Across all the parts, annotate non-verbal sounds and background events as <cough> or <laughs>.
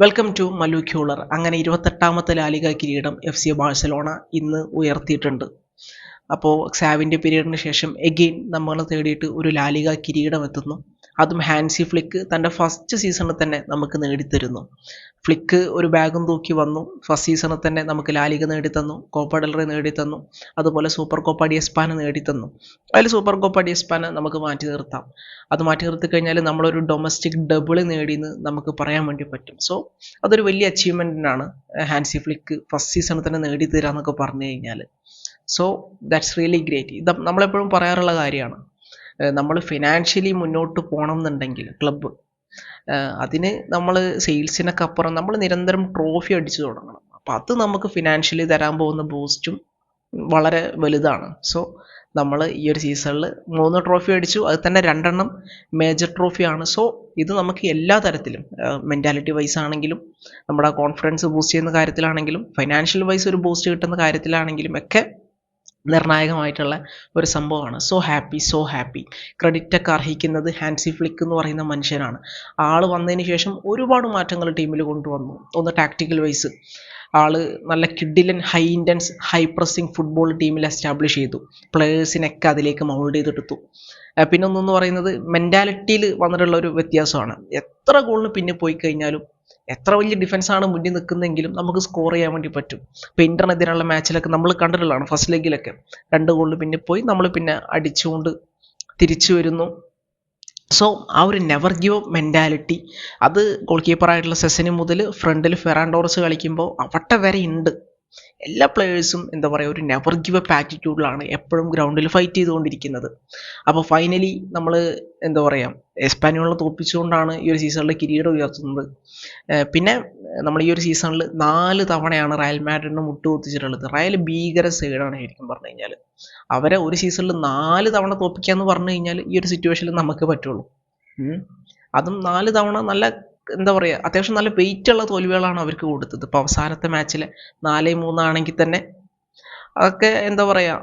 Welcome to Mallu cooler അങ്ങനെ ഇരുപത്തെട്ടാമത്തെ La Liga കിരീടം എഫ് സി ബാഴ്സലോണ ഇന്ന് ഉയർത്തിയിട്ടുണ്ട്. അപ്പോൾ സാവിന്റെ പീരീഡിന് ശേഷം എഗെയിൻ നമ്മൾ തേടിയിട്ട് ഒരു ലാലിക കിരീടം എത്തുന്നു. അതും ഹാൻസി ഫ്ലിക്ക് തന്റെ ഫസ്റ്റ് സീസണിൽ തന്നെ നമുക്ക് നേടിത്തരുന്നു. ഫ്ലിക്ക് ഒരു ബാഗും തൂക്കി വന്നു. ഫസ്റ്റ് സീസണിൽ തന്നെ നമുക്ക് ലാലിക നേടിത്തന്നു. കോപ്പ നേടിത്തന്നു. അതുപോലെ സൂപ്പർ കോപ്പ ഡി എസ്പാന നേടിത്തന്നു. അതിൽ സൂപ്പർ കോപ്പ ഡി എസ്പാന നമുക്ക് മാറ്റി നിർത്താം. അത് മാറ്റി നിർത്തി കഴിഞ്ഞാൽ നമ്മളൊരു ഡൊമസ്റ്റിക് ഡബിൾ നേടിയെന്ന് നമുക്ക് പറയാൻ വേണ്ടി പറ്റും. സോ അതൊരു വലിയ അച്ചീവ്മെന്റിനാണ് ഹാൻസി ഫ്ലിക്ക് ഫസ്റ്റ് സീസണിൽ തന്നെ നേടിത്തരാന്നൊക്കെ പറഞ്ഞു കഴിഞ്ഞാൽ. സോ ദാറ്റ്സ് റിയലി ഗ്രേറ്റ് ഇത് നമ്മളെപ്പോഴും പറയാറുള്ള കാര്യമാണ്. നമ്മൾ ഫിനാൻഷ്യലി മുന്നോട്ട് പോകണം എന്നുണ്ടെങ്കിൽ ക്ലബ്ബ് അതിന് നമ്മൾ സെയിൽസിനൊക്കെ അപ്പുറം നമ്മൾ നിരന്തരം ട്രോഫി അടിച്ചു തുടങ്ങണം. അപ്പോൾ അത് നമുക്ക് ഫിനാൻഷ്യലി തരാൻ പോകുന്ന ബൂസ്റ്റും വളരെ വലുതാണ്. സോ നമ്മൾ ഈ ഒരു സീസണിൽ മൂന്ന് ട്രോഫി അടിച്ചു. അത് തന്നെ രണ്ടെണ്ണം മേജർ ട്രോഫിയാണ് സോ ഇത് നമുക്ക് എല്ലാ തരത്തിലും മെന്റാലിറ്റി വൈസ് ആണെങ്കിലും നമ്മുടെ കോൺഫിഡൻസ് ബൂസ്റ്റ് ചെയ്യുന്ന കാര്യത്തിലാണെങ്കിലും ഫൈനാൻഷ്യൽ വൈസ് ഒരു ബൂസ്റ്റ് കിട്ടുന്ന കാര്യത്തിലാണെങ്കിലും ഒക്കെ നിർണായകമായിട്ടുള്ള ഒരു സംഭവമാണ്. So happy so happy credit ഒക്കെ അർഹിക്കുന്നത് ഹാൻസി ഫ്ലിക്ക് എന്ന് പറയുന്ന മനുഷ്യനാണ്. ആൾ വന്നതിന് ശേഷം ഒരുപാട് മാറ്റങ്ങൾ ടീമിൽ കൊണ്ടുവന്നു. ഒന്ന് ടാക്ടിക്കൽ വൈസ് ആൾ നല്ല കിഡിലൻ high intense high pressing football ടീമിൽ എസ്റ്റാബ്ലിഷ് ചെയ്തു. പ്ലേയേഴ്സിനൊക്കെ അതിലേക്ക് മൗൾഡ് ചെയ്തെടുത്തു. പിന്നെ ഒന്നെന്ന് പറയുന്നത് മെന്റാലിറ്റിയിൽ വന്നിട്ടുള്ള ഒരു വ്യത്യാസമാണ്. എത്ര ഗോളിന് പിന്നെ പോയി കഴിഞ്ഞാലും എത്ര വലിയ ഡിഫൻസ് ആണ് മുന്നിൽ നിൽക്കുന്നതെങ്കിലും നമുക്ക് സ്കോർ ചെയ്യാൻ വേണ്ടി പറ്റും. ഇപ്പോൾ ഇന്റർനെതിരെയുള്ള മാച്ചിലൊക്കെ നമ്മൾ കണ്ടിട്ടുള്ളതാണ്. ഫസ്റ്റ് ലെഗിലൊക്കെ രണ്ട് ഗോളിൽ പിന്നെ പോയി നമ്മൾ പിന്നെ അടിച്ചുകൊണ്ട് തിരിച്ചു വരുന്നു. സോ ആ ഒരു നെവർ ഗിവ് മെന്റാലിറ്റി അത് ഗോൾ കീപ്പറായിട്ടുള്ള സെസന് മുതൽ ഫ്രണ്ടിൽ ഫെറാൻഡോറസ് കളിക്കുമ്പോൾ അവിടെ വരെ ഉണ്ട് എല്ലാ പ്ലെയേഴ്സും എന്താ പറയുക ഒരു നെവർ ഗിവ് അപ്പ് ആറ്റിറ്റ്യൂഡിലാണ് എപ്പോഴും ഗ്രൗണ്ടിൽ ഫൈറ്റ് ചെയ്തുകൊണ്ടിരിക്കുന്നത്. അപ്പോൾ ഫൈനലി നമ്മൾ എന്താ പറയുക എസ്പാനിയോളെ തോൽപ്പിച്ചുകൊണ്ടാണ് ഈ ഒരു സീസണിലെ കിരീടം ഉയർത്തുന്നത്. പിന്നെ നമ്മൾ ഈ ഒരു സീസണിൽ നാല് തവണയാണ് റയൽ മാഡ്രിഡിനെ മുട്ടുകൊത്തിച്ചിട്ടുള്ളത്. റയൽ ഭീകര സൈഡാണ് ശരിക്കും പറഞ്ഞു കഴിഞ്ഞാൽ അവരെ ഒരു സീസണിൽ നാല് തവണ തോൽപ്പിക്കുക എന്ന് പറഞ്ഞു കഴിഞ്ഞാൽ ഈ ഒരു സിറ്റുവേഷനിൽ നമുക്ക് പറ്റുള്ളൂ. അതും നാല് തവണ നല്ല എന്താ പറയുക അത്യാവശ്യം നല്ല വെയിറ്റ് ഉള്ള തോൽവികളാണ് അവർക്ക് കൊടുത്തത്. ഇപ്പോൾ അവസാനത്തെ മാച്ചിൽ നാല് മൂന്നാണെങ്കിൽ തന്നെ അതൊക്കെ എന്താ പറയുക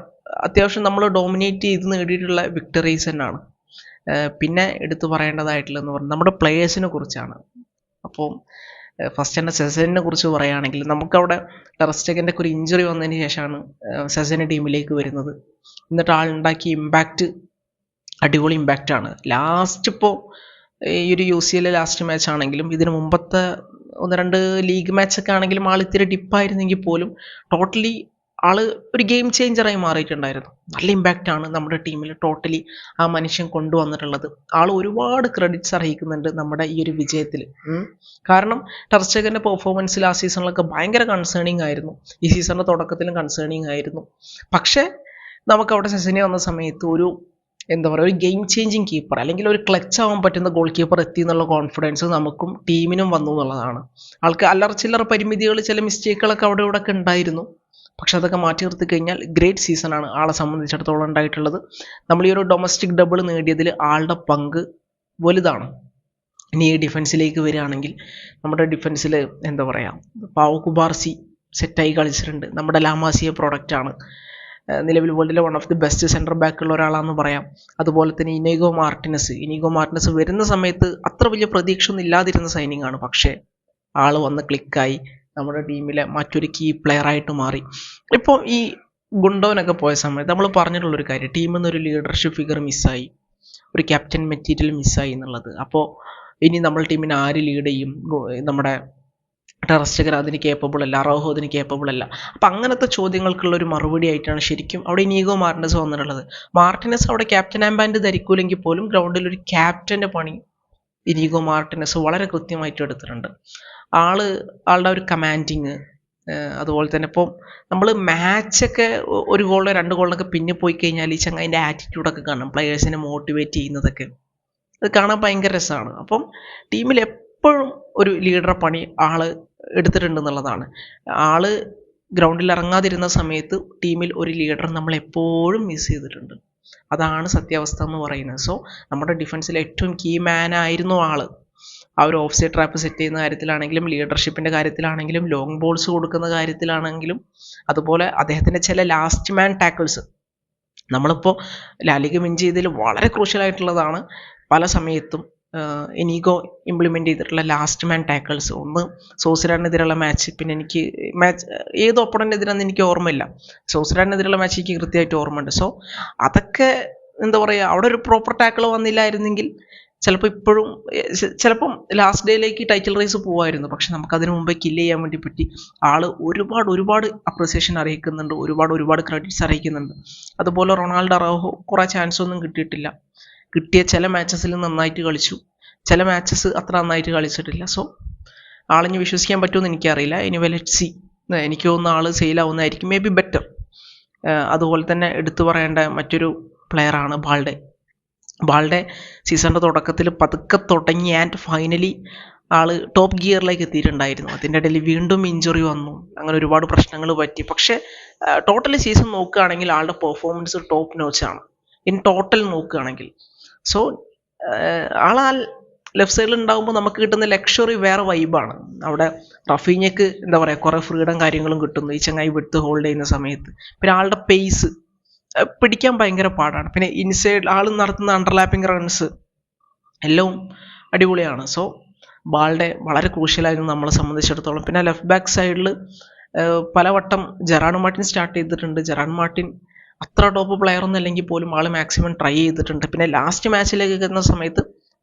അത്യാവശ്യം നമ്മൾ ഡോമിനേറ്റ് ചെയ്ത് നേടിയിട്ടുള്ള വിക്ടറീസ് തന്നെയാണ്. പിന്നെ എടുത്തു പറയേണ്ടതായിട്ടുള്ളതെന്ന് പറഞ്ഞാൽ നമ്മുടെ പ്ലേയേഴ്സിനെ കുറിച്ചാണ്. അപ്പോൾ ഫസ്റ്റ് തന്നെ സെസനിനെ കുറിച്ച് പറയുകയാണെങ്കിൽ നമുക്കവിടെ ടെറസ്റ്റഗന്റെ ഒക്കെ ഒരു ഇഞ്ചുറി വന്നതിന് ശേഷമാണ് സെസന് ടീമിലേക്ക് വരുന്നത്. എന്നിട്ട് ആളുണ്ടാക്കിയ ഇമ്പാക്റ്റ് അടിപൊളി ഇമ്പാക്റ്റാണ് ലാസ്റ്റ് ഇപ്പോൾ ഈ ഒരു യു സി എല്ലിലെ ലാസ്റ്റ് മാച്ച് ആണെങ്കിലും ഇതിന് മുമ്പത്തെ ഒന്ന് രണ്ട് ലീഗ് മാച്ചൊക്കെ ആണെങ്കിലും ആൾ ഇത്തിരി ഡിപ്പായിരുന്നെങ്കിൽ പോലും ടോട്ടലി ആൾ ഒരു ഗെയിം ചേഞ്ചറായി മാറിയിട്ടുണ്ടായിരുന്നു. നല്ല ഇമ്പാക്റ്റ് ആണ് നമ്മുടെ ടീമിൽ ടോട്ടലി ആ മനുഷ്യൻ കൊണ്ടുവന്നിട്ടുള്ളത്. ആൾ ഒരുപാട് ക്രെഡിറ്റ്സ് അർഹിക്കുന്നുണ്ട് നമ്മുടെ ഈ ഒരു വിജയത്തിൽ കാരണം ടർച്ചകന്റെ പെർഫോമൻസിൽ ആ സീസണിലൊക്കെ ഭയങ്കര കൺസേണിങ് ആയിരുന്നു. ഈ സീസണിന്റെ തുടക്കത്തിലും കൺസേണിങ് ആയിരുന്നു. പക്ഷേ നമുക്ക് അവിടെ സെസിനെ വന്ന സമയത്ത് ഒരു എന്താ പറയുക ഒരു ഗെയിം ചേഞ്ചിങ് കീപ്പർ അല്ലെങ്കിൽ ഒരു ക്ലച്ച് ആവാൻ പറ്റുന്ന ഗോൾ കീപ്പർ എത്തി എന്നുള്ള കോൺഫിഡൻസ് നമുക്കും ടീമിനും വന്നു എന്നുള്ളതാണ്. ആൾക്ക് അല്ലറ ചില്ലറ പരിമിതികൾ ചില മിസ്റ്റേക്കുകളൊക്കെ അവിടെ ഇവിടെ ഒക്കെ ഉണ്ടായിരുന്നു. പക്ഷെ അതൊക്കെ മാറ്റി നിർത്തി കഴിഞ്ഞാൽ ഗ്രേറ്റ് സീസണാണ് ആളെ സംബന്ധിച്ചിടത്തോളം ഉണ്ടായിട്ടുള്ളത്. നമ്മൾ ഈ ഒരു ഡൊമസ്റ്റിക് ഡബിൾ നേടിയതിൽ ആളുടെ പങ്ക് വലുതാണ്. ഇനി ഡിഫൻസിലേക്ക് വരികയാണെങ്കിൽ നമ്മുടെ ഡിഫൻസിൽ എന്താ പറയുക പാവ കുബാർസി സെറ്റായി കളിച്ചിട്ടുണ്ട്. നമ്മുടെ ലാമാസിയ പ്രോഡക്റ്റാണ് നിലവിൽ വേൾഡിലെ one of the best center ബാക്കുള്ള ഒരാളാണെന്ന് പറയാം. അതുപോലെ തന്നെ ഇനേഗോ മാർട്ടിനസ്. ഇനേഗോ മാർട്ടിനസ് വരുന്ന സമയത്ത് അത്ര വലിയ പ്രതീക്ഷ ഒന്നും ഇല്ലാതിരുന്ന സൈനിങ് ആണ്. പക്ഷേ ആൾ വന്ന് ക്ലിക്കായി നമ്മുടെ ടീമിലെ മറ്റൊരു കീ പ്ലെയറായിട്ട് മാറി. ഇപ്പോൾ ഈ ഗുണ്ടോനൊക്കെ പോയ സമയത്ത് നമ്മൾ പറഞ്ഞിട്ടുള്ളൊരു കാര്യം. ടീമിൽ നിന്ന് ഒരു ലീഡർഷിപ്പ് ഫിഗർ മിസ്സായി ഒരു ക്യാപ്റ്റൻ മെറ്റീരിയൽ മിസ്സായി എന്നുള്ളത്. അപ്പോൾ ഇനി നമ്മൾ ടീമിനെ ആര് ലീഡ് ചെയ്യും? നമ്മുടെ ടെറസ്റ്റകർ അതിന് കേപ്പബിൾ അല്ല അറോഹോ അതിന് കേപ്പബിൾ അല്ല. അപ്പം അങ്ങനത്തെ ചോദ്യങ്ങൾക്കുള്ള ഒരു മറുപടി ആയിട്ടാണ് ശരിക്കും അവിടെ നീഗോ മാർട്ടിനസ് വന്നിട്ടുള്ളത്. മാർട്ടിനസ് അവിടെ ക്യാപ്റ്റൻ ആംബാൻഡ് ധരിക്കൂലെങ്കിൽ പോലും ഗ്രൗണ്ടിൽ ഒരു ക്യാപ്റ്റന്റെ പണി ഇനീഗോ മാർട്ടിനസ് വളരെ കൃത്യമായിട്ട് എടുത്തിട്ടുണ്ട്. ആൾ ആളുടെ ഒരു കമാൻഡിങ് അതുപോലെ തന്നെ ഇപ്പം നമ്മൾ മാച്ചൊക്കെ ഒരു ഗോളിലോ രണ്ട് ഗോളിലൊക്കെ പിന്നെ പോയി കഴിഞ്ഞാൽ ഈ ചങ്ങാതിന്റെ ആറ്റിറ്റ്യൂഡൊക്കെ കാണാം പ്ലെയേഴ്സിനെ മോട്ടിവേറ്റ് ചെയ്യുന്നതൊക്കെ. അത് കാണാൻ ഭയങ്കര രസമാണ് അപ്പം ടീമിൽ എപ്പോഴും ഒരു ലീഡറെ പണി ആൾ എടുത്തിട്ടുണ്ട് എന്നുള്ളതാണ് ആൾ ഗ്രൗണ്ടിൽ ഇറങ്ങാതിരുന്ന സമയത്ത് ടീമിൽ ഒരു ലീഡർ നമ്മൾ എപ്പോഴും മിസ് ചെയ്തിട്ടുണ്ട്. അതാണ് സത്യാവസ്ഥ എന്ന് പറയുന്നത്. സോ നമ്മുടെ ഡിഫൻസിൽ ഏറ്റവും കീ മാൻ ആയിരുന്നു ആൾ. ആ ഒരു ഓഫ് സൈഡ് ട്രാപ്പ് സെറ്റ് ചെയ്യുന്ന കാര്യത്തിലാണെങ്കിലും ലീഡർഷിപ്പിന്റെ കാര്യത്തിലാണെങ്കിലും ലോങ് ബോൾസ് കൊടുക്കുന്ന കാര്യത്തിലാണെങ്കിലും അതുപോലെ അദ്ദേഹത്തിന്റെ ചില ലാസ്റ്റ് മാൻ ടാക്കിൾസ് നമ്മളിപ്പോൾ ലാലിക വിൻ ചെയ്തതിൽ വളരെ ക്രൂഷ്യൽ ആയിട്ടുള്ളതാണ്. പല സമയത്തും എനിഗോ ഇംപ്ലിമെന്റ് ചെയ്തിട്ടുള്ള ലാസ്റ്റ് മാൻ ടാക്കിൾസ് ഒന്ന് സോസിലാഡിനെതിരെയുള്ള മാച്ച് പിന്നെ എനിക്ക് മാച്ച് ഏത് ഒപ്പണന്റെതിരാന്ന് എനിക്ക് ഓർമ്മയില്ല. സോസിലാഡിനെതിരെയുള്ള മാച്ച് എനിക്ക് കൃത്യമായിട്ട് ഓർമ്മയുണ്ട്. സോ അതൊക്കെ എന്താ പറയുക അവിടെ ഒരു പ്രോപ്പർ ടാക്കിൾ വന്നില്ലായിരുന്നെങ്കിൽ ചിലപ്പോൾ ഇപ്പോഴും ചിലപ്പം ലാസ്റ്റ് ഡേയിലേക്ക് ടൈറ്റിൽ റേസ് പോകുമായിരുന്നു പക്ഷെ നമുക്ക് അതിനു മുമ്പേ കില്ല് ചെയ്യാൻ വേണ്ടി പറ്റി. ആൾ ഒരുപാട് ഒരുപാട് അപ്രിസിയേഷൻ അറിയിക്കുന്നുണ്ട്. ഒരുപാട് ഒരുപാട് ക്രെഡിറ്റ്സ് അറിയിക്കുന്നുണ്ട്. അതുപോലെ റൊണാൾഡോ അറോഹോ കുറേ ചാൻസ് ഒന്നും കിട്ടിയിട്ടില്ല. കിട്ടിയ ചില മാച്ചസിൽ നന്നായിട്ട് കളിച്ചു. ചില മാച്ചസ് അത്ര നന്നായിട്ട് കളിച്ചിട്ടില്ല. സോ ആളിഞ്ഞ് വിശ്വസിക്കാൻ പറ്റുമെന്ന് എനിക്കറിയില്ല. ഇനി ലെറ്റ് സി എനിക്ക് തോന്നുന്ന ആൾ സെയിലാവുന്നതായിരിക്കും മേ ബി ബെറ്റർ അതുപോലെ തന്നെ എടുത്തു പറയേണ്ട മറ്റൊരു പ്ലെയറാണ് ബാൾഡെ. ബാൾഡെ സീസണിന്റെ തുടക്കത്തിൽ പതുക്കെ തുടങ്ങി ആൻഡ് ഫൈനലി ആൾ ടോപ്പ് ഗിയറിലേക്ക് എത്തിയിട്ടുണ്ടായിരുന്നു. അതിന്റെ ഇടയിൽ വീണ്ടും ഇഞ്ചുറി വന്നു. അങ്ങനെ ഒരുപാട് പ്രശ്നങ്ങൾ പറ്റി. പക്ഷേ ടോട്ടൽ സീസൺ നോക്കുകയാണെങ്കിൽ ആളുടെ പെർഫോമൻസ് ടോപ്പ് നോച്ചാണ് ഇൻ ടോട്ടൽ നോക്കുകയാണെങ്കിൽ. സോ ആളാൽ ലെഫ്റ്റ് സൈഡിൽ ഉണ്ടാകുമ്പോൾ നമുക്ക് കിട്ടുന്ന ലക്ഷറി വേറെ വൈബാണ് അവിടെ റഫീഞ്ഞക്ക് എന്താ പറയുക കുറേ ഫ്രീഡം കാര്യങ്ങളും കിട്ടുന്നു. ഈ ചങ്ങായി വിട്ട് ഹോൾഡ് ചെയ്യുന്ന സമയത്ത്. പിന്നെ ആളുടെ പേസ് പിടിക്കാൻ ഭയങ്കര പാടാണ്. പിന്നെ ഇൻസൈഡ് ആൾ നടത്തുന്ന അണ്ടർലാപ്പിംഗ് റൺസ് എല്ലാം അടിപൊളിയാണ്. സോ ബാളുടെ വളരെ ക്രൂഷ്യലായിരുന്നു നമ്മളെ സംബന്ധിച്ചിടത്തോളം. പിന്നെ ലെഫ്റ്റ് ബാക്ക് സൈഡിൽ പലവട്ടം ജെറാൻ മാർട്ടിൻ സ്റ്റാർട്ട് ചെയ്തിട്ടുണ്ട്. ജെറാൻ മാർട്ടിൻ അത്ര ടോപ്പ് പ്ലെയർ ഒന്നും അല്ലെങ്കിൽ പോലും ആൾ മാക്സിമം ട്രൈ ചെയ്തിട്ടുണ്ട്. പിന്നെ ലാസ്റ്റ് മാച്ചിലേക്ക് എത്തുന്ന സമയത്ത്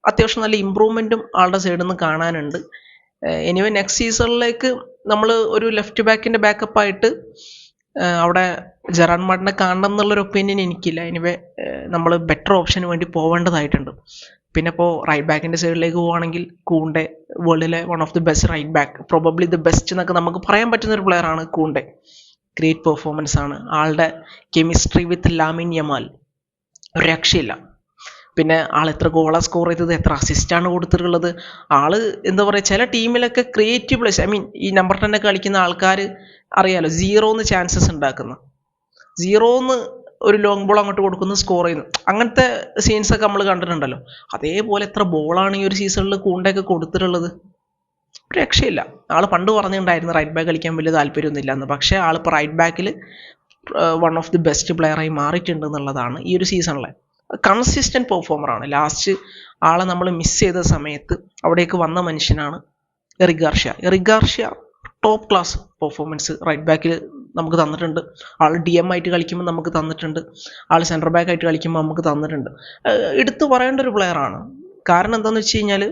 അത്യാവശ്യം നല്ല ഇമ്പ്രൂവ്മെന്റും ആളുടെ സൈഡിൽ നിന്ന് കാണാനുണ്ട്. എനിവേ നെക്സ്റ്റ് സീസണിലേക്ക് നമ്മൾ ഒരു ലെഫ്റ്റ് ബാക്കിന്റെ ബാക്കപ്പായിട്ട് അവിടെ ജെറാൻ മാർട്ടിനെ കാണണം എന്നുള്ളൊരു ഒപ്പീനിയൻ എനിക്കില്ല. എനിവേ നമ്മൾ ബെറ്റർ ഓപ്ഷന് വേണ്ടി പോവേണ്ടതായിട്ടുണ്ട്. പിന്നെ ഇപ്പോൾ റൈറ്റ് ബാക്കിന്റെ സൈഡിലേക്ക് പോവുകയാണെങ്കിൽ Kounde വേൾഡിലെ one of the best right back probably the best എന്നൊക്കെ നമുക്ക് പറയാൻ പറ്റുന്ന ഒരു പ്ലെയറാണ് കൂണ്ടെ. ഗ്രേറ്റ് പെർഫോമൻസ് ആണ്. ആളുടെ കെമിസ്ട്രി വിത്ത് ലാമിൻ യമാൽ ഒരു രക്ഷയില്ല. പിന്നെ ആൾ എത്ര ഗോളാണ് സ്കോർ ചെയ്തത് എത്ര അസിസ്റ്റാണ് കൊടുത്തിട്ടുള്ളത്. ആൾ എന്താ പറയുക ചില ടീമിലൊക്കെ ക്രിയേറ്റീവ് പ്ലേസ് ഐ മീൻ ഈ നമ്പർ ടെന്നെ കളിക്കുന്ന ആൾക്കാർ അറിയാലോ സീറോന്ന് ചാൻസസ് ഉണ്ടാക്കുന്ന. സീറോന്ന് ഒരു ലോങ് ബോൾ അങ്ങോട്ട് കൊടുക്കുന്നു സ്കോർ ചെയ്യുന്നു. അങ്ങനത്തെ സീൻസൊക്കെ നമ്മൾ കണ്ടിട്ടുണ്ടല്ലോ. അതേപോലെ എത്ര ബോളാണ് ഈ ഒരു സീസണിൽ കൂണ്ടൊക്കെ കൊടുത്തിട്ടുള്ളത്. ഒരു രക്ഷയില്ല. ആൾ പണ്ട് പറഞ്ഞിട്ടുണ്ടായിരുന്നു റൈറ്റ് ബാക്ക് കളിക്കാൻ വലിയ താല്പര്യമൊന്നുമില്ല എന്ന് പക്ഷേ ആളിപ്പോൾ റൈറ്റ് ബാക്കിൽ വൺ ഓഫ് ദി ബെസ്റ്റ് പ്ലെയറായി മാറിയിട്ടുണ്ട് എന്നുള്ളതാണ് ഈ ഒരു സീസണിലെ കൺസിസ്റ്റന്റ് പെർഫോമറാണ് ലാസ്റ്റ് ആളെ നമ്മൾ മിസ് ചെയ്ത സമയത്ത് അവിടേക്ക് വന്ന മനുഷ്യനാണ് Eric Garcia Eric Garcia top class performance right ബാക്കിൽ നമുക്ക് തന്നിട്ടുണ്ട്. ആൾ ഡി എം ആയിട്ട് കളിക്കുമ്പോൾ നമുക്ക് തന്നിട്ടുണ്ട്. ആൾ സെന്റർ ബാക്ക് ആയിട്ട് കളിക്കുമ്പോൾ നമുക്ക് തന്നിട്ടുണ്ട്. എടുത്തു പറയേണ്ട ഒരു പ്ലെയറാണ് കാരണം എന്താണെന്ന് വെച്ച് കഴിഞ്ഞാൽ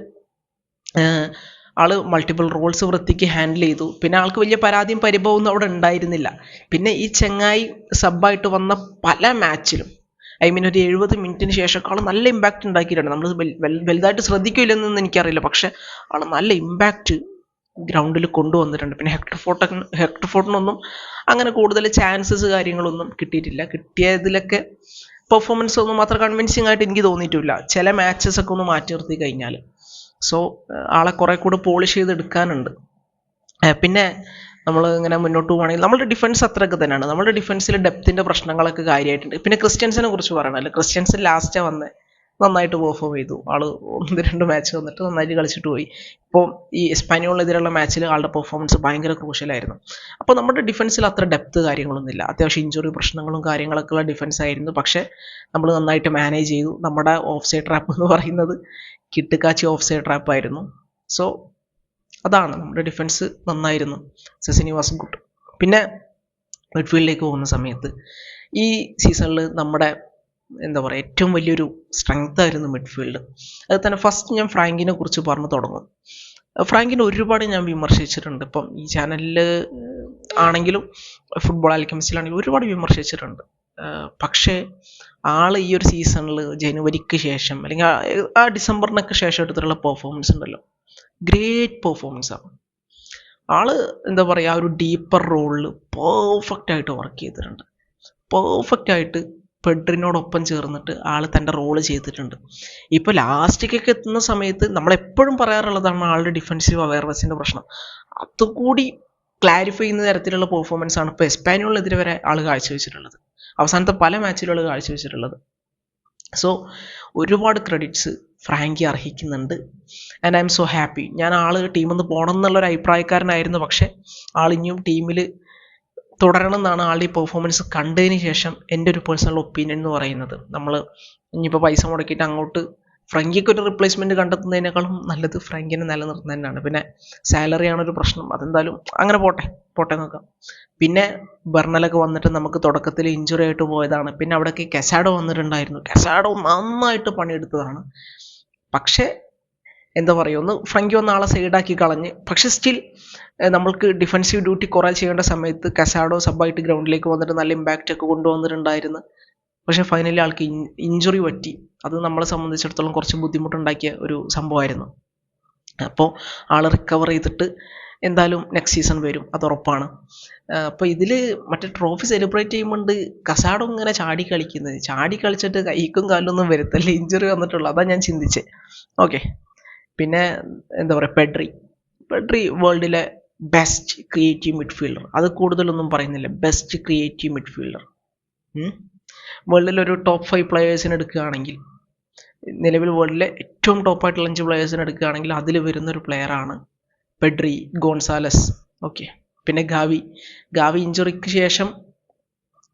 ആൾ മൾട്ടിപ്പിൾ റോൾസ് വൃത്തിക്ക് ഹാൻഡിൽ ചെയ്തു. പിന്നെ ആൾക്ക് വലിയ പരാതിയും പരിഭവമൊന്നും അവിടെ ഉണ്ടായിരുന്നില്ല. പിന്നെ ഈ ചെങ്ങായി സബ്ബായിട്ട് വന്ന പല മാച്ചിലും ഐ മീൻ ഒരു എഴുപത് മിനിറ്റിന് ശേഷം ആൾ നല്ല ഇമ്പാക്റ്റ് ഉണ്ടാക്കിയിട്ടുണ്ട്. നമ്മൾ വലുതായിട്ട് ശ്രദ്ധിക്കില്ലെന്നൊന്നും എനിക്കറിയില്ല. പക്ഷെ ആൾ നല്ല ഇമ്പാക്റ്റ് ഗ്രൗണ്ടിൽ കൊണ്ടുവന്നിട്ടുണ്ട്. പിന്നെ ഹെക്ടർ ഫോർട്ടൻ ഹെക്ടർ ഫോർട്ടിനൊന്നും അങ്ങനെ കൂടുതൽ ചാൻസസ് കാര്യങ്ങളൊന്നും കിട്ടിയിട്ടില്ല. കിട്ടിയതിലൊക്കെ പെർഫോമൻസ് ഒന്നും അത്ര കൺവിൻസിംഗ് ആയിട്ട് എനിക്ക് തോന്നിയിട്ടില്ല. ചില മാച്ചസ് ഒക്കെ ഒന്ന് മാറ്റി നിർത്തി കഴിഞ്ഞാൽ സോ ആളെ കുറെ കൂടെ പോളിഷ് ചെയ്ത് എടുക്കാനുണ്ട്. പിന്നെ നമ്മൾ ഇങ്ങനെ മുന്നോട്ട് പോവുകയാണെങ്കിൽ നമ്മുടെ ഡിഫൻസ് അത്രയൊക്കെ തന്നെയാണ്. നമ്മുടെ ഡിഫൻസിൽ ഡെപ്തിന്റെ പ്രശ്നങ്ങളൊക്കെ കാര്യമായിട്ടുണ്ട് പിന്നെ ക്രിസ്ത്യൻസിനെ കുറിച്ച് പറയണമല്ലോ. ക്രിസ്ത്യൻസ് ലാസ്റ്റാണ് വന്നത് നന്നായിട്ട് പെർഫോം ചെയ്തു. ആൾ ഒന്ന് രണ്ട് മാച്ച് വന്നിട്ട് നന്നായിട്ട് കളിച്ചിട്ട് പോയി. ഇപ്പോൾ ഈ എസ്പാനിയോളിനെതിരെയുള്ള മാച്ചിൽ ആളുടെ പെർഫോമൻസ് ഭയങ്കര ക്രൂഷ്യലായിരുന്നു അപ്പോൾ നമ്മുടെ ഡിഫൻസിൽ അത്ര ഡെപ്ത് കാര്യങ്ങളൊന്നുമില്ല അത്യാവശ്യം ഇഞ്ചുറി പ്രശ്നങ്ങളും കാര്യങ്ങളൊക്കെ ഉള്ള ഡിഫൻസ് ആയിരുന്നു. പക്ഷേ നമ്മൾ നന്നായിട്ട് മാനേജ് ചെയ്തു. നമ്മുടെ ഓഫ് സൈഡ് ട്രാപ്പ് എന്ന് പറയുന്നത് കിട്ടുകാച്ചി ഓഫ് സൈഡ് ട്രാപ്പ് ആയിരുന്നു. സോ അതാണ് നമ്മുടെ ഡിഫൻസ് നന്നായിരുന്നു. സെസിനി വാസ് ഗുഡ് പിന്നെ മിഡ്ഫീൽഡിലേക്ക് പോകുന്ന സമയത്ത് ഈ സീസണിൽ നമ്മുടെ എന്താ പറയുക ഏറ്റവും വലിയൊരു സ്ട്രെങ്ത് ആയിരുന്നു മിഡ്ഫീൽഡ് അത് തന്നെ ഫസ്റ്റ് ഞാൻ ഫ്രാങ്കിനെ കുറിച്ച് പറഞ്ഞു തുടങ്ങും. ഫ്രാങ്കിനെ ഒരുപാട് ഞാൻ വിമർശിച്ചിട്ടുണ്ട്. ഇപ്പം ഈ ചാനലിൽ ആണെങ്കിലും ഫുട്ബോൾ ആൽക്കമിസ്റ്റിലാണെങ്കിലും ഒരുപാട് വിമർശിച്ചിട്ടുണ്ട്. പക്ഷേ ആൾ ഈ ഒരു സീസണിൽ ജനുവരിക്ക് ശേഷം അല്ലെങ്കിൽ ആ ഡിസംബറിനൊക്കെ ശേഷം എടുത്തിട്ടുള്ള പെർഫോമൻസ് ഉണ്ടല്ലോ. ഗ്രേറ്റ് പെർഫോമൻസ് ആണ്. ആൾ എന്താ പറയുക ആ ഒരു ഡീപ്പർ റോളിൽ പെർഫെക്റ്റ് ആയിട്ട് വർക്ക് ചെയ്തിട്ടുണ്ട്. പെർഫെക്റ്റ് ആയിട്ട് പെഡ്രിനോടൊപ്പം ചേർന്നിട്ട് ആൾ തന്റെ റോൾ ചെയ്തിട്ടുണ്ട്. ഇപ്പോൾ ലാസ്റ്റിക്കൊക്കെ എത്തുന്ന സമയത്ത് നമ്മളെപ്പോഴും പറയാറുള്ളതാണ് ആളുടെ ഡിഫൻസീവ് അവയർനെസ്സിന്റെ പ്രശ്നം. അതുകൂടി ക്ലാരിഫൈ ചെയ്യുന്ന തരത്തിലുള്ള പെർഫോമൻസ് ആണ് ഇപ്പോൾ എസ്പാനിയോളിനെതിരെ വരെ ആൾ കാഴ്ചവെച്ചിട്ടുള്ളത്. അവസാനത്തെ പല മാച്ചിലും ആൾ കാഴ്ചവെച്ചിട്ടുള്ളത്. സോ ഒരുപാട് ക്രെഡിറ്റ്സ് ഫ്രാങ്കി അർഹിക്കുന്നുണ്ട്. And I M so happy ഞാൻ ആൾ ടീമിൽ നിന്ന് പോകണം എന്നുള്ളൊരു അഭിപ്രായക്കാരനായിരുന്നു. പക്ഷേ ആൾ ഇനിയും ടീമിൽ തുടരണം എന്നാണ് ആളുടെ പെർഫോമൻസ് കണ്ടതിന് ശേഷം എന്റെ ഒരു പേഴ്സണൽ ഒപ്പീനിയൻ എന്ന് പറയുന്നത്. നമ്മൾ ഇനിയിപ്പോൾ പൈസ മുടക്കിയിട്ട് അങ്ങോട്ട് ഫ്രങ്കിക്ക് ഒരു റിപ്ലേസ്മെന്റ് കണ്ടെത്തുന്നതിനേക്കാളും നല്ലത് ഫ്രാങ്കിനെ നിലനിർത്തുന്നത് തന്നെയാണ് പിന്നെ സാലറിയാണ് ഒരു പ്രശ്നം. അതെന്തായാലും അങ്ങനെ പോട്ടെ. പോട്ടെ നോക്കാം. പിന്നെ ബർണലൊക്കെ വന്നിട്ട് നമുക്ക് തുടക്കത്തിൽ ഇഞ്ചുറി ആയിട്ട് പോയതാണ്. പിന്നെ അവിടേക്ക് കെസാഡോ വന്നിട്ടുണ്ടായിരുന്നു. കെസാഡോ നന്നായിട്ട് പണിയെടുത്തതാണ്. പക്ഷേ എന്താ പറയുക ഒന്ന് ഫ്രങ്കി ഒന്ന് ആളെ സൈഡാക്കി കളഞ്ഞ്. പക്ഷെ സ്റ്റിൽ നമ്മൾക്ക് ഡിഫൻസീവ് ഡ്യൂട്ടി കുറേ ചെയ്യേണ്ട സമയത്ത് കസാഡോ സബായിട്ട് ഗ്രൗണ്ടിലേക്ക് വന്നിട്ട് നല്ല ഇമ്പാക്റ്റ് ഒക്കെ കൊണ്ടുവന്നിട്ടുണ്ടായിരുന്നു. പക്ഷേ ഫൈനലി ആൾക്ക് ഇഞ്ചുറി പറ്റി. അത് നമ്മളെ സംബന്ധിച്ചിടത്തോളം കുറച്ച് ബുദ്ധിമുട്ടുണ്ടാക്കിയ ഒരു സംഭവമായിരുന്നു. അപ്പോൾ ആൾ റിക്കവർ ചെയ്തിട്ട് എന്തായാലും നെക്സ്റ്റ് സീസൺ വരും അത് ഉറപ്പാണ്. അപ്പോൾ ഇതിൽ മറ്റേ ട്രോഫി സെലിബ്രേറ്റ് ചെയ്യുമ്പോൾ കസാഡോ ഇങ്ങനെ ചാടി കളിക്കുന്നത്. ചാടി കളിച്ചിട്ട് കൈക്കും കാലൊന്നും വരുത്തല്ലേ. ഇഞ്ചുറി വന്നിട്ടുള്ളൂ. അതാണ് ഞാൻ ചിന്തിച്ചത് ഓക്കെ പിന്നെ എന്താ പറയുക പെഡ്രി. പെഡ്രി വേൾഡിലെ ബെസ്റ്റ് ക്രിയേറ്റീവ് മിഡ്ഫീൽഡർ അത് കൂടുതലൊന്നും പറയുന്നില്ല. ബെസ്റ്റ് ക്രിയേറ്റീവ് മിഡ്ഫീൽഡർ വേൾഡിലെ ഒരു ടോപ്പ് ഫൈവ് പ്ലെയേഴ്സിനെ എടുക്കുകയാണെങ്കിൽ നിലവിൽ വേൾഡിലെ ഏറ്റവും ടോപ്പായിട്ടുള്ള അഞ്ച് പ്ലെയേഴ്സിനെ എടുക്കുകയാണെങ്കിൽ അതിൽ വരുന്ന ഒരു പ്ലെയറാണ് പെഡ്രി ഗോൺസാലസ്. ഓക്കെ പിന്നെ ഗാവി. ഗാവി ഇഞ്ചുറിക്ക് ശേഷം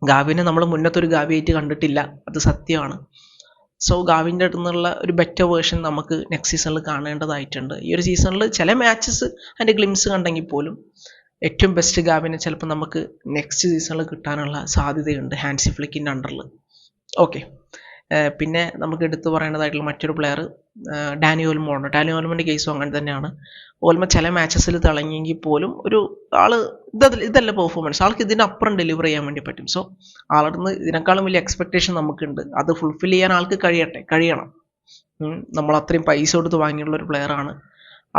ഗാവിനെ നമ്മൾ മുന്നത്തെ ഒരു ഗാവിയായിട്ട് കണ്ടിട്ടില്ല. അത് സത്യമാണ്. സോ ഗാവിന്റെ അടുത്തു നിന്നുള്ള ഒരു ബെറ്റർ വേർഷൻ നമുക്ക് നെക്സ്റ്റ് സീസണിൽ കാണേണ്ടതായിട്ടുണ്ട്. ഈ ഒരു സീസണിൽ ചില മാച്ചസ് അതിന്റെ ഗ്ലിംസ് കണ്ടെങ്കിൽ പോലും ഏറ്റവും ബെസ്റ്റ് ഗാവിനെ ചിലപ്പോൾ നമുക്ക് നെക്സ്റ്റ് സീസണിൽ കിട്ടാനുള്ള സാധ്യതയുണ്ട് ഹാൻസി ഫ്ലിക്കിന്റെ അണ്ടറിൽ ഓക്കെ പിന്നെ നമുക്ക് എടുത്തു പറയേണ്ടതായിട്ടുള്ള മറ്റൊരു പ്ലെയർ ഡാനി ഓൽമോണ് ഡാനി ഓൽമോന്റെ കേസും അങ്ങനെ തന്നെയാണ്. ഓൽമ ചില മാച്ചസിൽ തിളങ്ങിയെങ്കിൽ പോലും ഒരു ആൾ ഇതല്ല ഇതല്ല പെർഫോമൻസ് ആൾക്ക് ഇതിനപ്പുറം ഡെലിവർ ചെയ്യാൻ വേണ്ടി പറ്റും. സോ ആളുടെ ഇതിനേക്കാളും വലിയ എക്സ്പെക്റ്റേഷൻ നമുക്കുണ്ട്. അത് ഫുൾഫിൽ ചെയ്യാൻ ആൾക്ക് കഴിയട്ടെ കഴിയണം. നമ്മൾ അത്രയും പൈസ കൊടുത്ത് വാങ്ങിയുള്ള ഒരു പ്ലെയർ ആണ്.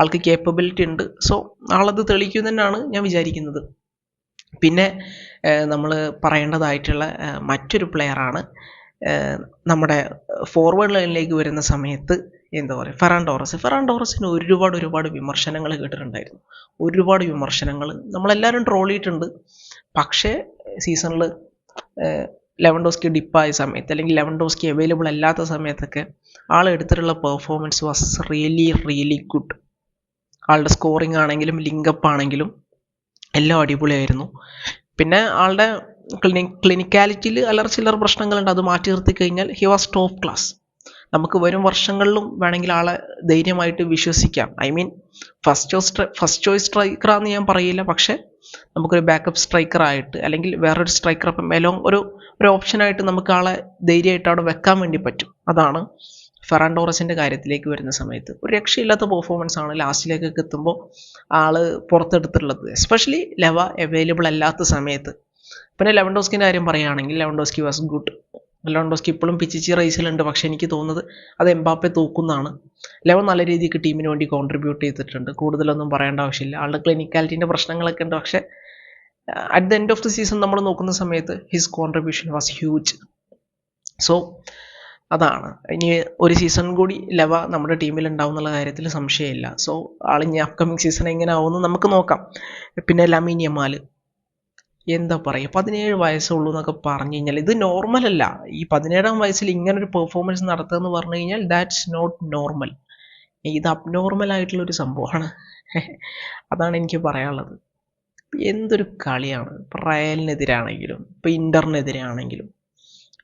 ആൾക്ക് കേപ്പബിലിറ്റി ഉണ്ട്. സോ ആളത് തെളിയിക്കും തന്നെയാണ് ഞാൻ വിചാരിക്കുന്നത്. പിന്നെ നമ്മൾ പറയേണ്ടതായിട്ടുള്ള മറ്റൊരു പ്ലെയറാണ് നമ്മുടെ ഫോർവേഡ് ലൈനിലേക്ക് വരുന്ന സമയത്ത് എന്താ പറയുക ഫെറാൻ ടോറസ്. ഫെറാൻ ടോറസിന് ഒരുപാട് ഒരുപാട് വിമർശനങ്ങൾ കേട്ടിട്ടുണ്ടായിരുന്നു. ഒരുപാട് വിമർശനങ്ങൾ. നമ്മളെല്ലാവരും ട്രോൾ ചെയ്തിട്ടുണ്ട്. പക്ഷേ സീസണിൽ ലെവൻഡോസ്കി ഡിപ്പായ സമയത്ത് അല്ലെങ്കിൽ ലെവൻഡോസ്കി അവൈലബിൾ അല്ലാത്ത സമയത്തൊക്കെ ആൾ എടുത്തിട്ടുള്ള performance was really really good ആളുടെ സ്കോറിംഗ് ആണെങ്കിലും ലിങ്കപ്പ് ആണെങ്കിലും എല്ലാം അടിപൊളിയായിരുന്നു. പിന്നെ ആളുടെ ക്ലിനി ക്ലിനിക്കാലിറ്റിയിൽ അല്ലറ ചില്ലറ പ്രശ്നങ്ങളുണ്ട് അത് മാറ്റി നിർത്തി കഴിഞ്ഞാൽ ഹി വാസ് ടോപ്പ് ക്ലാസ് നമുക്ക് വരും വർഷങ്ങളിലും വേണമെങ്കിൽ ആളെ ധൈര്യമായിട്ട് വിശ്വസിക്കാം. I mean first choice first choice സ്ട്രൈക്കറാന്ന് ഞാൻ പറയില്ല പക്ഷേ നമുക്കൊരു ബാക്കപ്പ് സ്ട്രൈക്കർ ആയിട്ട് അല്ലെങ്കിൽ വേറൊരു സ്ട്രൈക്കർ അപ്പം മേലോ ഒരു ഒരു ഓപ്ഷനായിട്ട് നമുക്ക് ആളെ ധൈര്യമായിട്ട് അവിടെ വെക്കാൻ വേണ്ടി പറ്റും. അതാണ് ഫെറാൻ ടോറസിന്റെ കാര്യത്തിലേക്ക് വരുന്ന സമയത്ത്. ഒരു രക്ഷയില്ലാത്ത പെർഫോമൻസ് ആണ് ലാസ്റ്റിലേക്കൊക്കെ എത്തുമ്പോൾ ആൾ പുറത്തെടുത്തിട്ടുള്ളത്. എസ്പെഷ്യലി ലെവ അവൈലബിൾ അല്ലാത്ത സമയത്ത്. പിന്നെ ലെവൻഡോസ്കിന്റെ കാര്യം പറയുകയാണെങ്കിൽ ലെവൻഡോസ്കി വാസ് ഗുഡ്. ലെവൻഡോസ്കി ഇപ്പോഴും പിച്ചിച്ചി റേസിലുണ്ട്. പക്ഷേ എനിക്ക് തോന്നുന്നത് അത് എംബാപ്പെ തൂക്കുന്നതാണ്. ലെവൻ നല്ല രീതിക്ക് ടീമിന് വേണ്ടി കോൺട്രിബ്യൂട്ട് ചെയ്തിട്ടുണ്ട്. കൂടുതലൊന്നും പറയേണ്ട ആവശ്യമില്ല. ആളുടെ ക്ലിനിക്കാലിറ്റിന്റെ പ്രശ്നങ്ങളൊക്കെ ഉണ്ട്. പക്ഷേ at the end of the season നമ്മൾ നോക്കുന്ന സമയത്ത് his contribution was huge so അതാണ്. ഇനി ഒരു സീസൺ കൂടി ലവ നമ്മുടെ ടീമിൽ ഉണ്ടാവും എന്നുള്ള കാര്യത്തിൽ സംശയമില്ല. സോ ആളിനി അപ്കമിങ് സീസൺ എങ്ങനെ ആവുമെന്ന് നമുക്ക് നോക്കാം. പിന്നെ ലമീനിയമാൽ യമാൽ. എന്താ പറയുക പതിനേഴ് വയസ്സുള്ളൂ എന്നൊക്കെ പറഞ്ഞു കഴിഞ്ഞാൽ ഇത് നോർമൽ അല്ല. ഈ പതിനേഴാം വയസ്സിൽ ഇങ്ങനെ ഒരു പെർഫോമൻസ് നടത്തുക എന്ന് പറഞ്ഞു കഴിഞ്ഞാൽ ദാറ്റ്സ് നോട്ട് നോർമൽ ഇത് അബ്നോർമൽ ആയിട്ടുള്ള ഒരു സംഭവമാണ്. <laughs> അതാണ് എനിക്ക് പറയാനുള്ളത്. എന്തൊരു കളിയാണ്. റയലിനെതിരാണെങ്കിലും ഇപ്പോൾ ഇന്ററിനെതിരെ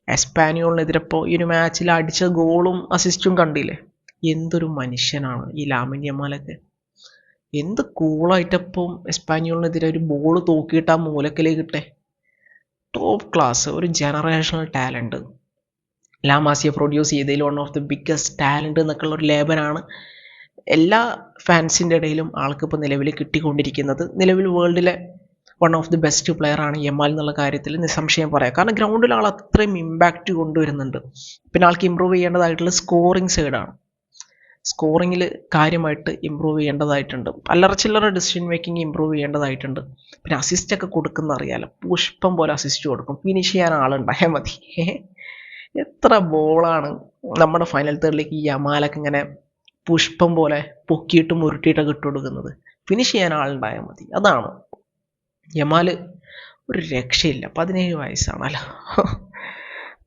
എസ്പാനിയോളിനെതിരെ ഇപ്പോൾ ഈ ഒരു മാച്ചിൽ അടിച്ച ഗോളും അസിസ്റ്റും കണ്ടില്ലേ? എന്തൊരു മനുഷ്യനാണ് ഈ ലാമിൻ യമാലൊക്കെ. എന്ത് കൂളായിട്ടപ്പം എസ്പാനിയോളിനെതിരെ ഒരു ബോൾ തോക്കിയിട്ട് ആ മൂലക്കലേ കിട്ടെ ടോപ്പ് ക്ലാസ് ഒരു ജനറേഷണൽ ടാലന്റ് ലാമാസിയെ പ്രൊഡ്യൂസ് ചെയ്തതിൽ one of the biggest talent എന്നൊക്കെയുള്ള ഒരു ലേബനാണ് എല്ലാ ഫാൻസിന്റെ ഇടയിലും ആൾക്കിപ്പോൾ നിലവിൽ കിട്ടിക്കൊണ്ടിരിക്കുന്നത്. നിലവിൽ വേൾഡിലെ one of the best player ആണ് യമാൽ എന്നുള്ള കാര്യത്തിൽ നിസ്സംശയം പറയാം. കാരണം ഗ്രൗണ്ടിൽ ആൾ അത്രയും ഇമ്പാക്റ്റ് കൊണ്ടുവരുന്നുണ്ട്. പിന്നെ ആൾക്ക് ഇമ്പ്രൂവ് ചെയ്യേണ്ടതായിട്ടുള്ള സ്കോറിങ് സൈഡാണ് സ്കോറിങ്ങിൽ കാര്യമായിട്ട് ഇമ്പ്രൂവ് ചെയ്യേണ്ടതായിട്ടുണ്ട്. അല്ലറ ചില്ലറ ഡിസിഷൻ മേക്കിംഗ് ഇമ്പ്രൂവ് ചെയ്യേണ്ടതായിട്ടുണ്ട്. പിന്നെ അസിസ്റ്റ് ഒക്കെ കൊടുക്കുന്ന അറിയാലോ. പുഷ്പം പോലെ അസിസ്റ്റ് കൊടുക്കും. ഫിനിഷ് ചെയ്യാൻ ആളുണ്ടായാൽ മതി. <laughs> എത്ര ബോളാണ് നമ്മുടെ ഫൈനൽ തേർഡിലേക്ക് ഈ യമാലൊക്കെ ഇങ്ങനെ പുഷ്പം പോലെ പൊക്കിയിട്ടും ഉരുട്ടിയിട്ടൊക്കെ ഇട്ട് കൊടുക്കുന്നത്. ഫിനിഷ് ചെയ്യാൻ ആളുണ്ടായാൽ മതി. അതാണ്. യമാൽ ഒരു രക്ഷയില്ല. പതിനേഴ് വയസ്സാണല്ലോ.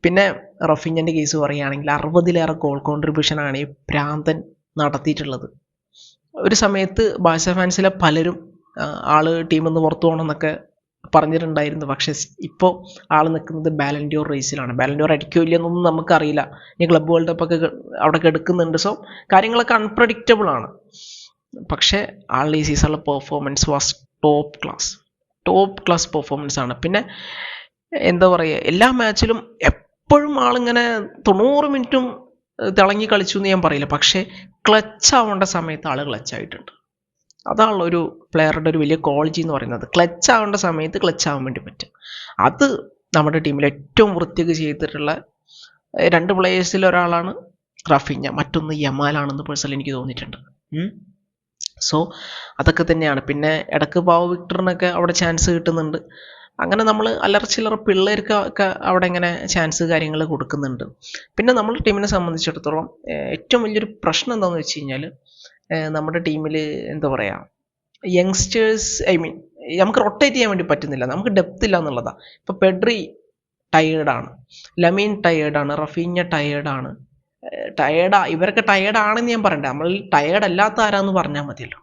പിന്നെ റഫിഞ്ഞന്റെ കേസ് പറയുകയാണെങ്കിൽ അറുപതിലേറെ ഗോൾ കോൺട്രിബ്യൂഷനാണ് ഈ ഭ്രാന്തൻ നടത്തിയിട്ടുള്ളത്. ഒരു സമയത്ത് ബാഴ്സ ഫാൻസിലെ പലരും ആൾ ടീമിൽ നിന്ന് പുറത്തു പോകണമെന്നൊക്കെ പറഞ്ഞിട്ടുണ്ടായിരുന്നു. പക്ഷേ ഇപ്പോൾ ആൾ നിൽക്കുന്നത് ബാലൻഡ്യോർ റേസിലാണ് ബാലൻഡ്യോർ അടിക്കോ ഇല്ലെന്നൊന്നും നമുക്കറിയില്ല. ഇനി ക്ലബ് വേൾഡ് കപ്പ് ഒക്കെ അവിടെ എടുക്കുന്നുണ്ട് സോ കാര്യങ്ങളൊക്കെ അൺപ്രഡിക്റ്റബിൾ ആണ്. പക്ഷേ ആളുടെ ഈ സീസണിലെ performance was top class top class performance ആണ്. പിന്നെ എന്താ പറയുക എല്ലാ മാച്ചിലും എപ്പോഴും ആളിങ്ങനെ തൊണ്ണൂറ് മിനിറ്റും തിളങ്ങി കളിച്ചു എന്ന് ഞാൻ പറയില്ല. പക്ഷേ ക്ലച്ച് ആവേണ്ട സമയത്ത് ആൾ ക്ലച്ച് ആയിട്ടുണ്ട്. അതാണ് ഒരു പ്ലെയറുടെ ഒരു വലിയ ക്വാളിറ്റി എന്ന് പറയുന്നത്. ക്ലച്ച് ആവേണ്ട സമയത്ത് ക്ലച്ച് ആവാൻ വേണ്ടി പറ്റും. അത് നമ്മുടെ ടീമിൽ ഏറ്റവും വൃത്തിയൊക്കെ ചെയ്തിട്ടുള്ള രണ്ട് പ്ലേയേഴ്സിൽ ഒരാളാണ് റഫീഞ്ഞ. മറ്റൊന്ന് യമാലാണെന്ന് പേഴ്സണലി എനിക്ക് തോന്നിയിട്ടുണ്ട്. സോ അതൊക്കെ തന്നെയാണ്. പിന്നെ ഇടയ്ക്ക് പാവ വിക്ടറിനൊക്കെ അവിടെ ചാൻസ് കിട്ടുന്നുണ്ട്. അങ്ങനെ നമ്മൾ അല്ലറ ചില്ലറ പിള്ളേർക്ക് ഒക്കെ അവിടെ ഇങ്ങനെ ചാൻസ് കാര്യങ്ങൾ കൊടുക്കുന്നുണ്ട്. പിന്നെ നമ്മുടെ ടീമിനെ സംബന്ധിച്ചിടത്തോളം ഏറ്റവും വലിയൊരു പ്രശ്നം എന്താണെന്ന് വെച്ച് കഴിഞ്ഞാൽ നമ്മുടെ ടീമിൽ എന്താ പറയുക യങ്സ്റ്റേഴ്സ് ഐ മീൻ നമുക്ക് റൊട്ടേറ്റ് ചെയ്യാൻ വേണ്ടി പറ്റുന്നില്ല. നമുക്ക് ഡെപ്ത് ഇല്ല എന്നുള്ളതാണ് ഇപ്പോൾ പെഡ്രി ടയേർഡാണ് ലമീൻ ടയേർഡാണ് റഫീഞ്ഞ ടയേർഡാണ് ടയേർഡാ ഇവരൊക്കെ ടയേർഡാണെന്ന് ഞാൻ പറയണ്ട. നമ്മൾ ടയേർഡ് അല്ലാത്ത ആരാന്ന് പറഞ്ഞാൽ മതിയല്ലോ.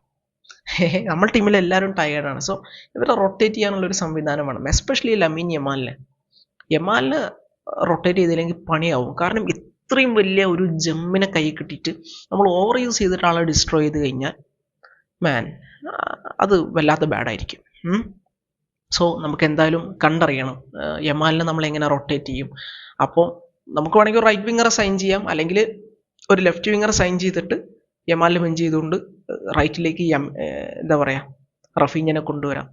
<laughs> നമ്മൾ ടീമിൽ എല്ലാവരും ടയേർഡാണ് സോ ഇവരെ റൊട്ടേറ്റ് ചെയ്യാനുള്ള ഒരു സംവിധാനം വേണം. എസ്പെഷ്യലി ലമീൻ യമാലിനെ. യമാലിന് റൊട്ടേറ്റ് ചെയ്തില്ലെങ്കിൽ പണിയാവും. കാരണം ഇത്രയും വലിയ ഒരു ജമ്മിനെ കൈ കിട്ടിയിട്ട് നമ്മൾ ഓവർ യൂസ് ചെയ്തിട്ട് ആളെ ഡിസ്ട്രോയ് ചെയ്ത് കഴിഞ്ഞാൽ മാൻ അത് വല്ലാത്ത ബാഡായിരിക്കും സോ നമുക്ക് എന്തായാലും കണ്ടറിയണം. യമാലിനെ നമ്മൾ എങ്ങനെ റൊട്ടേറ്റ് ചെയ്യും. അപ്പോൾ നമുക്ക് വേണമെങ്കിൽ റൈറ്റ് വിങ്ങറെ സൈൻ ചെയ്യാം. അല്ലെങ്കിൽ ഒരു ലെഫ്റ്റ് വിങ്ങറെ സൈൻ ചെയ്തിട്ട് യമാലിനെ ബെഞ്ച് ചെയ്തുകൊണ്ട് റൈറ്റിലേക്ക് യം എന്താ പറയുക റഫീഞ്ഞിനെ കൊണ്ടുവരാം.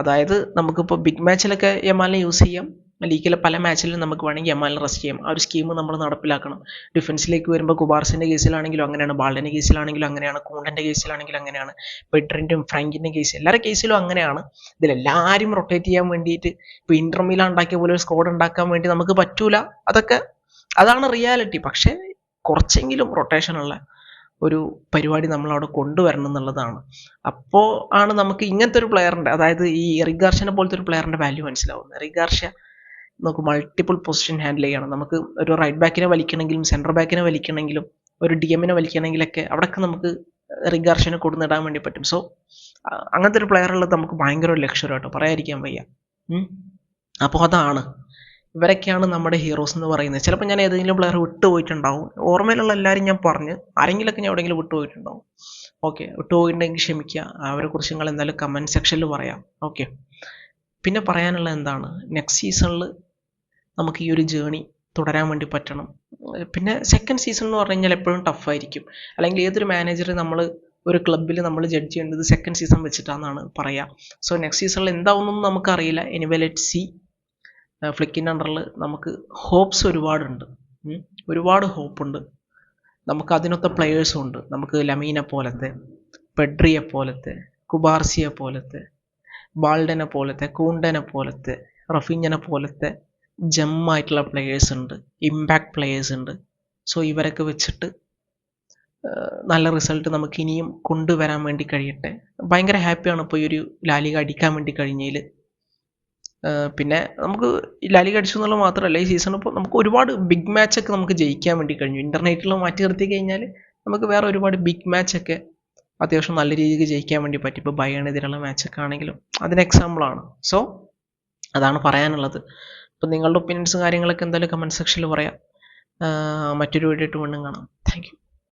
അതായത് നമുക്കിപ്പോൾ ബിഗ് മാച്ചിലൊക്കെ യമാലിനെ യൂസ് ചെയ്യാം. ലീഗിലെ പല മാച്ചിലും നമുക്ക് വേണമെങ്കിൽ യമാലിനെ റെസ്റ്റ് ചെയ്യാം. ആ ഒരു സ്കീം നമ്മൾ നടപ്പിലാക്കണം. ഡിഫൻസിലേക്ക് വരുമ്പോൾ കുബാർസിന്റെ കേസിലാണെങ്കിലും അങ്ങനെയാണ് ബാളിന്റെ കേസിലാണെങ്കിലും അങ്ങനെയാണ് കൂണ്ടന്റെ കേസിലാണെങ്കിലും അങ്ങനെയാണ് പെട്രിന്റെയും ഫ്രാങ്കിന്റെ കേസ് എല്ലാവരുടെ കേസിലും അങ്ങനെയാണ്. ഇതിലെല്ലാവരും റൊട്ടേറ്റ് ചെയ്യാൻ വേണ്ടിയിട്ട് ഇപ്പോൾ ഇന്റർ മിലാൻ ഉണ്ടാക്കിയ പോലെ ഒരു സ്ക്വാഡ് ഉണ്ടാക്കാൻ വേണ്ടി നമുക്ക് പറ്റൂല. അതൊക്കെ അതാണ് റിയാലിറ്റി പക്ഷേ കുറച്ചെങ്കിലും റൊട്ടേഷനുള്ള ഒരു പരിപാടി നമ്മൾ അവിടെ കൊണ്ടുവരണം എന്നുള്ളതാണ്. അപ്പോൾ ആണ് നമുക്ക് ഇങ്ങനത്തെ ഒരു പ്ലെയറിന്റെ അതായത് ഈ റിഗാർഷ്യനെ പോലത്തെ ഒരു പ്ലെയറിന്റെ വാല്യൂ മനസ്സിലാവുന്നത്. റിഗാർഷ്യ നമുക്ക് മൾട്ടിപ്പിൾ പൊസിഷൻ ഹാൻഡിൽ ചെയ്യണം. നമുക്ക് ഒരു റൈറ്റ് ബാക്കിനെ വലിക്കണമെങ്കിലും സെന്റർ ബാക്കിനെ വലിക്കണമെങ്കിലും ഒരു ഡി എമ്മിനെ വലിക്കണമെങ്കിലൊക്കെ അവിടെയൊക്കെ നമുക്ക് റിഗാർഷ്യനെ കൊടുന്നിടാൻ വേണ്ടി പറ്റും. സോ അങ്ങനത്തെ ഒരു പ്ലെയർ ഉള്ളത് നമുക്ക് ഭയങ്കര ഒരു ലക്ഷ്യം കേട്ടോ പറയാതിരിക്കാൻ വയ്യ. അപ്പോൾ അതാണ്. ഇവരൊക്കെയാണ് നമ്മുടെ ഹീറോസ് എന്ന് പറയുന്നത്. ചിലപ്പോൾ ഞാൻ ഏതെങ്കിലും പ്ലെയർ വിട്ടുപോയിട്ടുണ്ടാവും ഓർമ്മയിലുള്ള എല്ലാവരും ഞാൻ പറഞ്ഞ്. ആരെങ്കിലൊക്കെ ഞാൻ എവിടെയെങ്കിലും വിട്ടുപോയിട്ടുണ്ടാവും ഓക്കെ വിട്ടുപോയിട്ടുണ്ടെങ്കിൽ ക്ഷമിക്കുക. അവരെക്കുറിച്ച് നിങ്ങൾ എന്തായാലും കമന്റ് സെക്ഷനിൽ പറയാം. ഓക്കെ പിന്നെ പറയാനുള്ളത് എന്താണ്? നെക്സ്റ്റ് സീസണിൽ നമുക്ക് ഈ ഒരു ജേണി തുടരാൻ വേണ്ടി പറ്റണം. പിന്നെ സെക്കൻഡ് സീസൺ എന്ന് പറഞ്ഞു കഴിഞ്ഞാൽ എപ്പോഴും ടഫായിരിക്കും അല്ലെങ്കിൽ ഏതൊരു മാനേജർ നമ്മൾ ഒരു ക്ലബ്ബിൽ നമ്മൾ ജഡ്ജ് ചെയ്യേണ്ടത് സെക്കൻഡ് സീസൺ വെച്ചിട്ടാണെന്നാണ് പറയുക സോ നെക്സ്റ്റ് സീസണിൽ എന്താവുന്നു നമുക്കറിയില്ല. എനിവേ ലെറ്റ് സി ഫ്ലിക്കിന്റെ അണ്ടറിൽ നമുക്ക് ഹോപ്സ് ഒരുപാടുണ്ട്. ഒരുപാട് ഹോപ്പുണ്ട് നമുക്ക് അതിനൊത്ത പ്ലെയേഴ്സും ഉണ്ട്. നമുക്ക് ലമീനെ പോലത്തെ പെഡ്രിയെ പോലത്തെ കുബാർസിയെ പോലത്തെ ബാൾഡനെ പോലത്തെ കൂണ്ടനെ പോലത്തെ റഫീഞ്ഞനെ പോലത്തെ ജമ്മായിട്ടുള്ള പ്ലെയേഴ്സ് ഉണ്ട്. ഇമ്പാക്ട് പ്ലെയേഴ്സ് ഉണ്ട്. സോ ഇവരൊക്കെ വെച്ചിട്ട് നല്ല റിസൾട്ട് നമുക്ക് ഇനിയും കൊണ്ടുവരാൻ വേണ്ടി കഴിയട്ടെ. ഭയങ്കര ഹാപ്പിയാണ് ഇപ്പോൾ ഈ ഒരു ലാലിക അടിക്കാൻ വേണ്ടി കഴിഞ്ഞതിൽ പിന്നെ നമുക്ക് ലാലി ലാലിക അടിച്ചു എന്നുള്ളത് മാത്രമല്ല ഈ സീസൺ ഇപ്പോൾ നമുക്ക് ഒരുപാട് ബിഗ് മാച്ചൊക്കെ നമുക്ക് ജയിക്കാൻ വേണ്ടി കഴിഞ്ഞു. ഇന്റർനെറ്റിൽ മാറ്റി നിർത്തി കഴിഞ്ഞാൽ നമുക്ക് വേറെ ഒരുപാട് ബിഗ് മാച്ചൊക്കെ അത്യാവശ്യം നല്ല രീതിക്ക് ജയിക്കാൻ വേണ്ടി പറ്റി. ഇപ്പോൾ ബയേണെതിരുള്ള മാച്ചൊക്കെ ആണെങ്കിലും അതിന് എക്സാമ്പിളാണ് സോ അതാണ് പറയാനുള്ളത്. അപ്പോൾ നിങ്ങളുടെ ഒപ്പീനിയൻസും കാര്യങ്ങളൊക്കെ എന്തായാലും കമന്റ് സെക്ഷനിൽ പറയാം. മറ്റൊരു വീഡിയോ ആയിട്ട് വീണ്ടും കാണാം. താങ്ക്